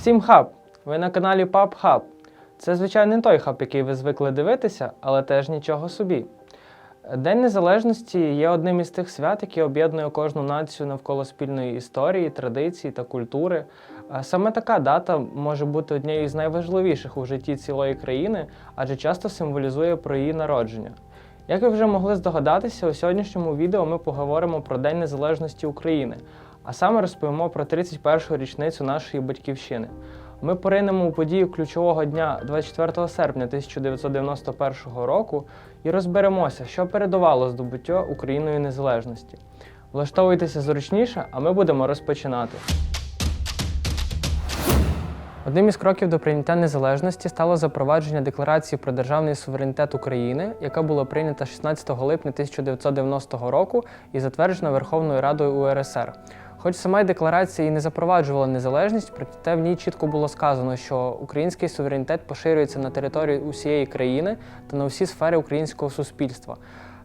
Всім хаб! Ви на каналі PubHub. Це, звичайно, не той хаб, який ви звикли дивитися, але теж нічого собі. День Незалежності є одним із тих свят, які об'єднує кожну націю навколо спільної історії, традицій та культури. Саме така дата може бути однією з найважливіших у житті цілої країни, адже часто символізує про її народження. Як ви вже могли здогадатися, у сьогоднішньому відео ми поговоримо про День Незалежності України, а саме розповімо про 31-ю річницю нашої батьківщини. Ми поринемо у подію ключового дня 24 серпня 1991 року і розберемося, що передувало здобуттю Україною незалежності. Влаштовуйтеся зручніше, а ми будемо розпочинати. Одним із кроків до прийняття незалежності стало запровадження Декларації про державний суверенітет України, яка була прийнята 16 липня 1990 року і затверджена Верховною Радою УРСР. Хоч сама й декларація і не запроваджувала незалежність, проте в ній чітко було сказано, що український суверенітет поширюється на територію усієї країни та на всі сфери українського суспільства.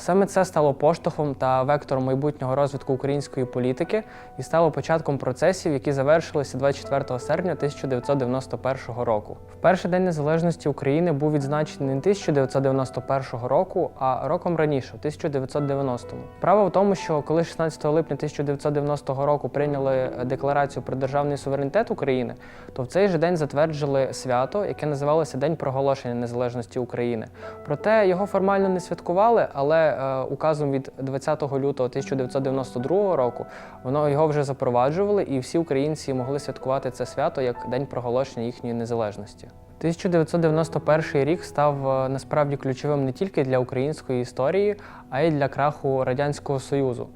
Саме це стало поштовхом та вектором майбутнього розвитку української політики і стало початком процесів, які завершилися 24 серпня 1991 року. В перший день незалежності України був відзначений не 1991 року, а роком раніше, в 1990-му. Справа в тому, що коли 16 липня 1990 року прийняли декларацію про державний суверенітет України, то в цей же день затверджили свято, яке називалося День проголошення незалежності України. Проте його формально не святкували, але е, указом від 20 лютого 1992 року воно його вже запроваджували, і всі українці могли святкувати це свято як день проголошення їхньої незалежності. 1991 рік став е, насправді ключовим не тільки для української історії, а й для краху Радянського Союзу.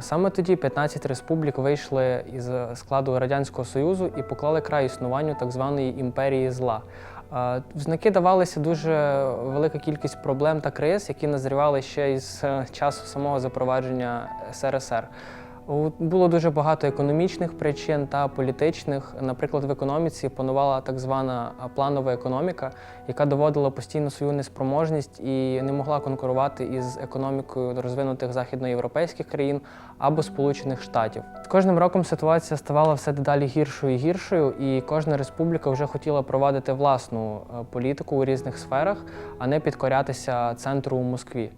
Саме тоді 15 республік вийшли із складу Радянського Союзу і поклали край існуванню так званої імперії зла. Е, В знаки давалися дуже велика кількість проблем та криз, які назрівали ще із е, часу самого запровадження СРСР. Було дуже багато економічних причин та політичних. Наприклад, в економіці панувала так звана планова економіка, яка доводила постійно свою неспроможність і не могла конкурувати із економікою розвинутих західноєвропейських країн або Сполучених Штатів. Кожним роком ситуація ставала все дедалі гіршою і гіршою, і кожна республіка вже хотіла провадити власну е, політику у різних сферах, а не підкорятися центру у Москві.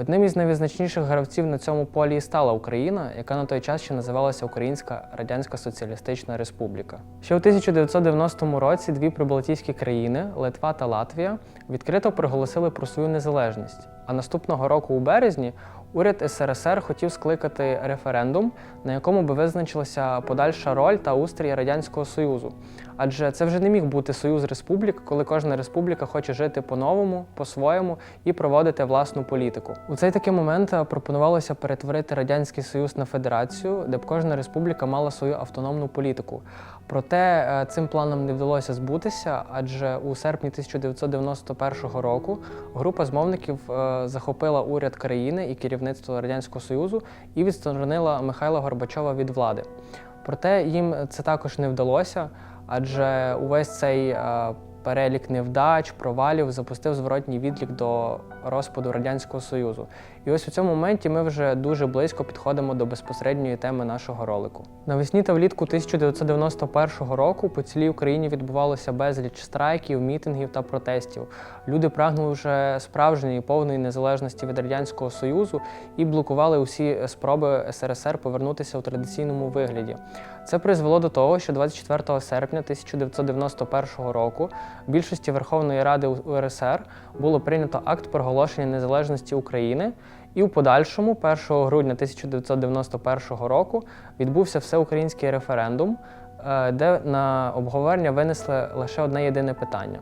Одним із найвизначніших гравців на цьому полі і стала Україна, яка на той час ще називалася Українська Радянська Соціалістична Республіка. Ще у 1990 році дві прибалтійські країни Литва та Латвія відкрито проголосили про свою незалежність. А наступного року, у березні, уряд СРСР хотів скликати референдум, на якому би визначилася подальша роль та устрій Радянського Союзу. Адже це вже не міг бути союз республік, коли кожна республіка хоче жити по-новому, по-своєму і проводити власну політику. У цей такий момент е, пропонувалося перетворити радянський союз на федерацію, де б кожна республіка мала свою автономну політику. Проте е, цим планом не вдалося збутися, адже у серпні 1991 року група змовників е, захопила уряд країни і керівництво радянського союзу і відсторонила Михайла Горбачова від влади. Проте їм це також не вдалося, адже увесь цей е, перелік невдач, провалів запустив зворотній відлік до розпаду Радянського Союзу. І ось у цьому моменті ми вже дуже близько підходимо до безпосередньої теми нашого ролику. Навесні та влітку 1991 року по цілій Україні відбувалося безліч страйків, мітингів та протестів. Люди прагнули вже справжньої повної незалежності від Радянського Союзу і блокували усі спроби СРСР повернутися у традиційному вигляді. Це призвело до того, що 24 серпня 1991 року в більшості Верховної Ради УРСР було прийнято акт проголошення незалежності України. І у подальшому, 1 грудня 1991 року, відбувся всеукраїнський референдум, е, де на обговорення винесли лише одне єдине питання.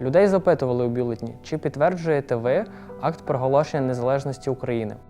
Людей запитували у бюлетні, чи підтверджуєте ви акт проголошення незалежності України. –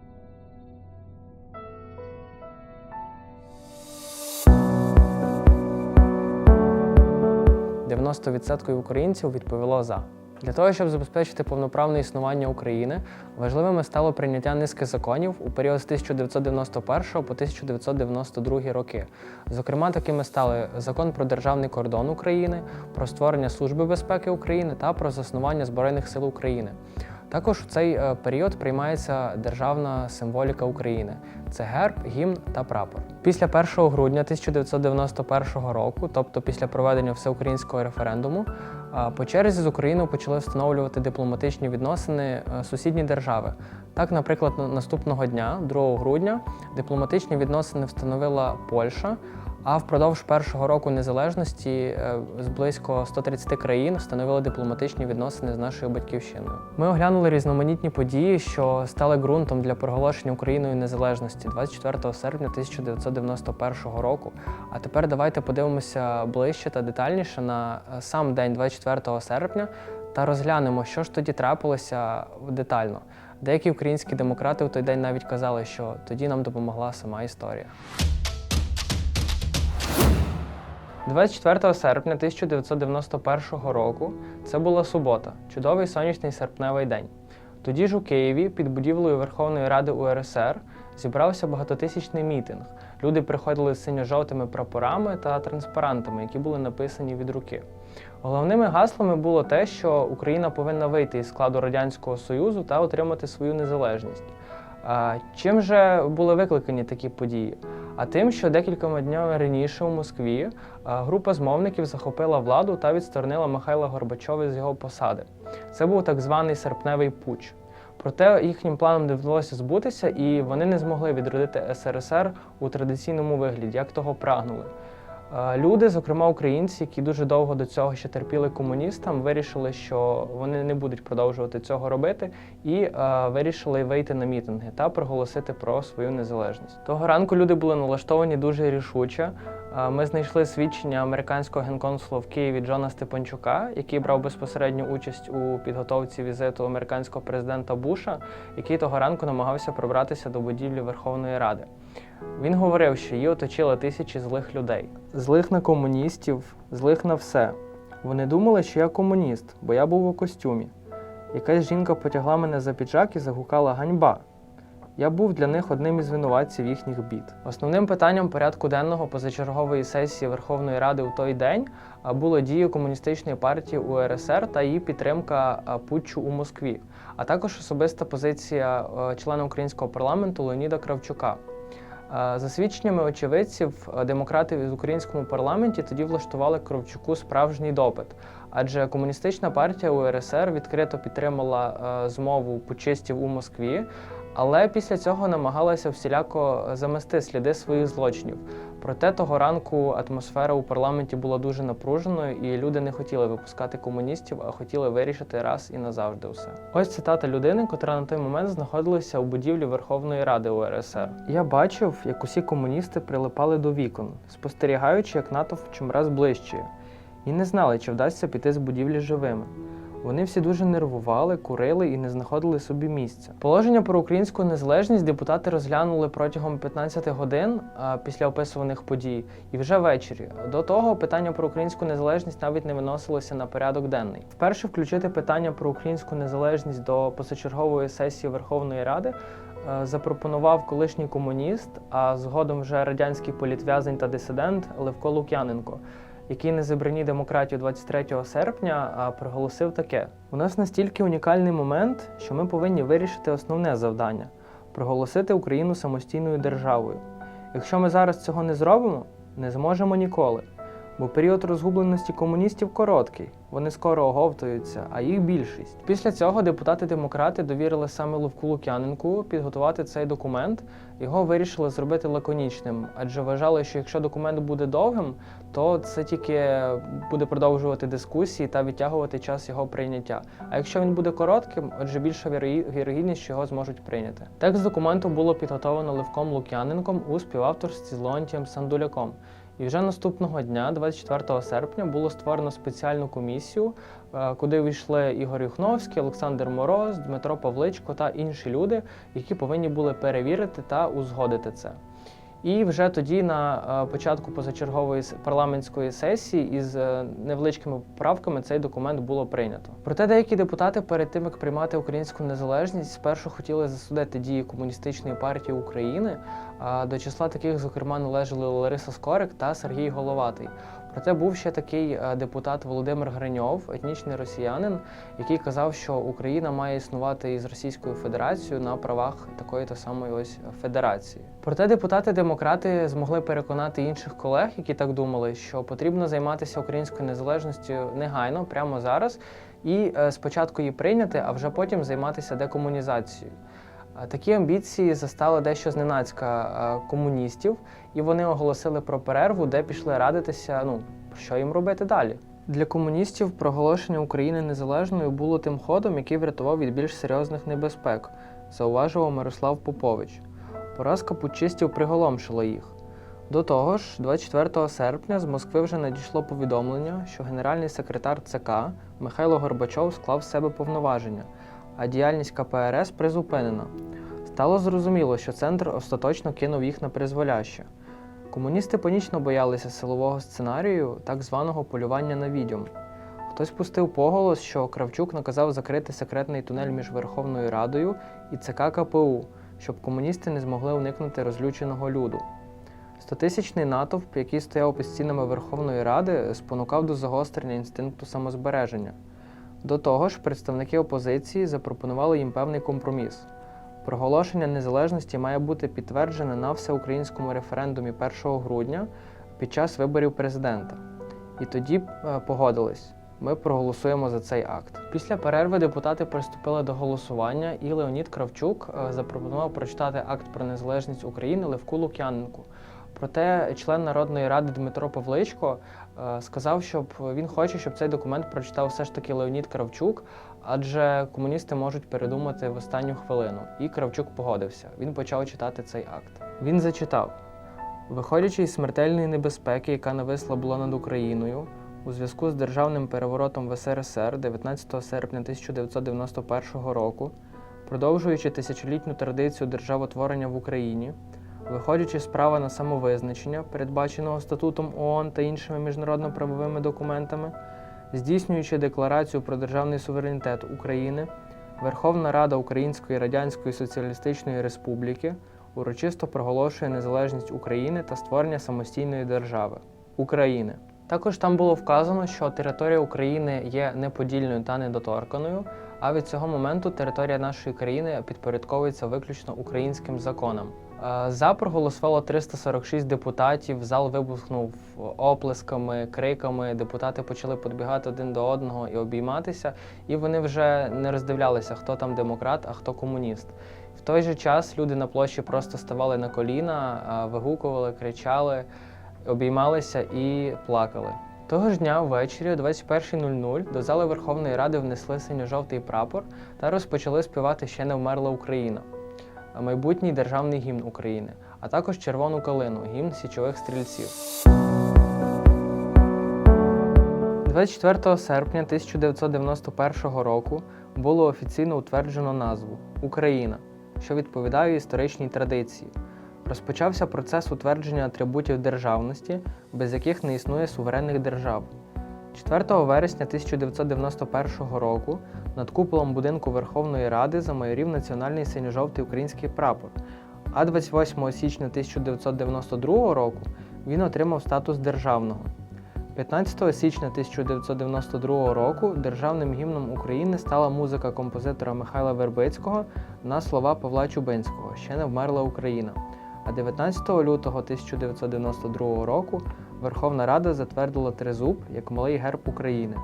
90% українців відповіло за. Для того, щоб забезпечити повноправне існування України, важливими стало прийняття низки законів у період з 1991 по 1992 роки. Зокрема, такими стали закон про державний кордон України, про створення Служби безпеки України та про заснування Збройних сил України. Також в цей е, період приймається державна символіка України. Це герб, гімн та прапор. Після 1 грудня 1991 року, тобто після проведення всеукраїнського референдуму, е, по черзі з Україною почали встановлювати дипломатичні відносини е, сусідні держави. Так, наприклад, на- наступного дня, 2 грудня, дипломатичні відносини встановила Польща. А впродовж першого року незалежності е, з близько 130 країн встановили дипломатичні відносини з нашою батьківщиною. Ми оглянули різноманітні події, що стали ґрунтом для проголошення Україною незалежності 24 серпня 1991 року. А тепер давайте подивимося ближче та детальніше на е, сам день 24 серпня та розглянемо, що ж тоді трапилося детально. Деякі українські демократи в той день навіть казали, що тоді нам допомогла сама історія. 24 серпня 1991 року це була субота, чудовий сонячний серпневий день. Тоді ж у Києві під будівлею Верховної Ради УРСР зібрався багатотисячний мітинг. Люди приходили з синьо-жовтими прапорами та транспарантами, які були написані від руки. Головними гаслами було те, що Україна повинна вийти із складу Радянського Союзу та отримати свою незалежність. Чим же були викликані такі події? А тим, що декількома днями раніше у Москві група змовників захопила владу та відсторонила Михайла Горбачова з його посади. Це був так званий серпневий путч. Проте їхнім планам не вдалося збутися, і вони не змогли відродити СРСР у традиційному вигляді, як того прагнули. Люди, зокрема українці, які дуже довго до цього ще терпіли комуністам, вирішили, що вони не будуть продовжувати цього робити, і е, вирішили вийти на мітинги та проголосити про свою незалежність. Того ранку люди були налаштовані дуже рішуче. Е, Ми знайшли свідчення американського генконсула в Києві Джона Степанчука, який брав безпосередню участь у підготовці візиту американського президента Буша, який того ранку намагався пробратися до будівлі Верховної Ради. Він говорив, що її оточили тисячі злих людей. Злих на комуністів, злих на все. Вони думали, що я комуніст, бо я був у костюмі. Якась жінка потягла мене за піджак і загукала ганьба. Я був для них одним із винуватців їхніх бід. Основним питанням порядку денного позачергової сесії Верховної Ради у той день було дії комуністичної партії УРСР та її підтримка путчу у Москві, а також особиста позиція члена українського парламенту Леоніда Кравчука. За свідченнями очевидців, е, демократи в українському парламенті тоді влаштували Кравчуку справжній допит, адже комуністична партія УРСР відкрито підтримала е, змову почистів у Москві, але після цього намагалася всіляко замести сліди своїх злочинів. Проте того ранку атмосфера у парламенті була дуже напруженою, і люди не хотіли випускати комуністів, а хотіли вирішити раз і назавжди все. Ось цитата людини, котра на той момент знаходилася у будівлі Верховної Ради УРСР. Я бачив, як усі комуністи прилипали до вікон, спостерігаючи, як натовп чимраз ближчає, і не знали, чи вдасться піти з будівлі живими. Вони всі дуже нервували, курили і не знаходили собі місця. Положення про українську незалежність депутати розглянули протягом 15 годин після описуваних подій, і вже ввечері. До того питання про українську незалежність навіть не виносилося на порядок денний. Вперше включити питання про українську незалежність до позачергової сесії Верховної Ради запропонував колишній комуніст, а згодом вже радянський політв'язень та дисидент Левко Лук'яненко який на зібранні демократію 23 серпня проголосив таке: у нас настільки унікальний момент, що ми повинні вирішити основне завдання проголосити Україну самостійною державою. Якщо ми зараз цього не зробимо, не зможемо ніколи. Бо період розгубленості комуністів короткий, вони скоро оговтуються, а їх більшість. Після цього депутати-демократи довірили саме Левку Лук'яненку підготувати цей документ. Його вирішили зробити лаконічним, адже вважали, що якщо документ буде довгим, то це тільки буде продовжувати дискусії та відтягувати час його прийняття. А якщо він буде коротким, отже більша вірогідність, що його зможуть прийняти. Текст документу було підготовлено Левком Лук'яненком у співавторстві з Леонтієм Сандуляком. І вже наступного дня, 24 серпня, було створено спеціальну комісію, е, куди війшли Ігор Юхновський, Олександр Мороз, Дмитро Павличко та інші люди, які повинні були перевірити та узгодити це. І вже тоді, на е, початку позачергової парламентської сесії, із е, невеличкими поправками цей документ було прийнято. Проте деякі депутати перед тим як приймати українську незалежність, спершу хотіли засудити дії комуністичної партії України. А до числа таких, зокрема, належали Лариса Скорик та Сергій Головатий. Проте був ще такий е, депутат Володимир Гриньов, етнічний росіянин, який казав, що Україна має існувати із Російською Федерацією на правах такої та самої ось федерації. Проте депутати-демократи змогли переконати інших колег, які так думали, що потрібно займатися українською незалежністю негайно, прямо зараз, і е, спочатку її прийняти, а вже потім займатися декомунізацією. Е, Такі амбіції застали дещо зненацька е, комуністів, і вони оголосили про перерву, де пішли радитися, ну, що їм робити далі. Для комуністів проголошення України незалежною було тим ходом, який врятував від більш серйозних небезпек, зауважував Мирослав Попович. Поразка путчистів приголомшила їх. До того ж, 24 серпня з Москви вже надійшло повідомлення, що генеральний секретар ЦК Михайло Горбачов склав з себе повноваження, а діяльність КПРС призупинена. Стало зрозуміло, що центр остаточно кинув їх на призволяще. Комуністи панічно боялися силового сценарію, так званого полювання на відьом. Хтось пустив поголос, що Кравчук наказав закрити секретний тунель між Верховною Радою і ЦК КПУ, щоб комуністи не змогли уникнути розлюченого люду. Стотисячний натовп, який стояв під стінами Верховної Ради, спонукав до загострення інстинкту самозбереження. До того ж, представники опозиції запропонували їм певний компроміс. Проголошення незалежності має бути підтверджене на всеукраїнському референдумі 1 грудня під час виборів президента. І тоді е, погодились. Ми проголосуємо за цей акт. Після перерви депутати приступили до голосування, і Леонід Кравчук е, запропонував прочитати акт про незалежність України Левку Лук'яненку. Проте член Народної ради Дмитро Павличко е, сказав, щоб він хоче, щоб цей документ прочитав все ж таки Леонід Кравчук, адже комуністи можуть передумати в останню хвилину. І Кравчук погодився. Він почав читати цей акт. Він зачитав: виходячи із смертельної небезпеки, яка нависла була над Україною. У зв'язку з державним переворотом в СРСР 19 серпня 1991 року, продовжуючи тисячолітню традицію державотворення в Україні, виходячи з права на самовизначення, передбаченого статутом ООН та іншими міжнародно-правовими документами, здійснюючи декларацію про державний суверенітет України, Верховна Рада Української Радянської Соціалістичної Республіки урочисто проголошує незалежність України та створення самостійної держави України. Також там було вказано, що територія України є неподільною та недоторканою, а від цього моменту територія нашої країни підпорядковується виключно українським законам. За проголосувало 346 депутатів. Зал вибухнув оплесками, криками. Депутати почали підбігати один до одного і обійматися, і вони вже не роздивлялися, хто там демократ, а хто комуніст. В той же час люди на площі просто ставали на коліна, вигукували, кричали обіймалися і плакали. Того ж дня ввечері о 21.00 до зали Верховної Ради внесли синьо-жовтий прапор та розпочали співати Ще не вмерла Україна, майбутній державний гімн України, а також червону калину, гімн січових стрільців. 24 серпня 1991 року було офіційно утверджено назву Україна, що відповідає історичній традиції. Розпочався процес утвердження атрибутів державності, без яких не існує суверенних держав. 4 вересня 1991 року над куполом будинку Верховної Ради замайорів національний синьо-жовтий український прапор, а 28 січня 1992 року він отримав статус державного. 15 січня 1992 року державним гімном України стала музика композитора Михайла Вербицького на слова Павла Чубинського Ще не вмерла Україна. А 19 лютого 1992 року Верховна Рада затвердила тризуб як малий герб України.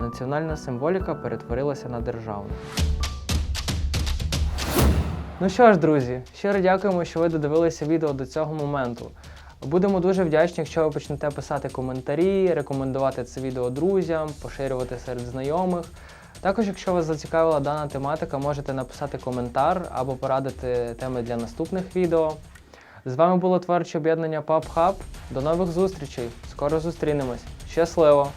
Національна символіка перетворилася на державну. Ну що ж, друзі, щиро дякуємо, що ви додивилися відео до цього моменту. Будемо дуже вдячні, якщо ви почнете писати коментарі, рекомендувати це відео друзям, поширювати серед знайомих. Також, якщо вас зацікавила дана тематика, можете написати коментар або порадити теми для наступних відео. З вами було творче об'єднання PubHub. До нових зустрічей! Скоро зустрінемось. Щасливо!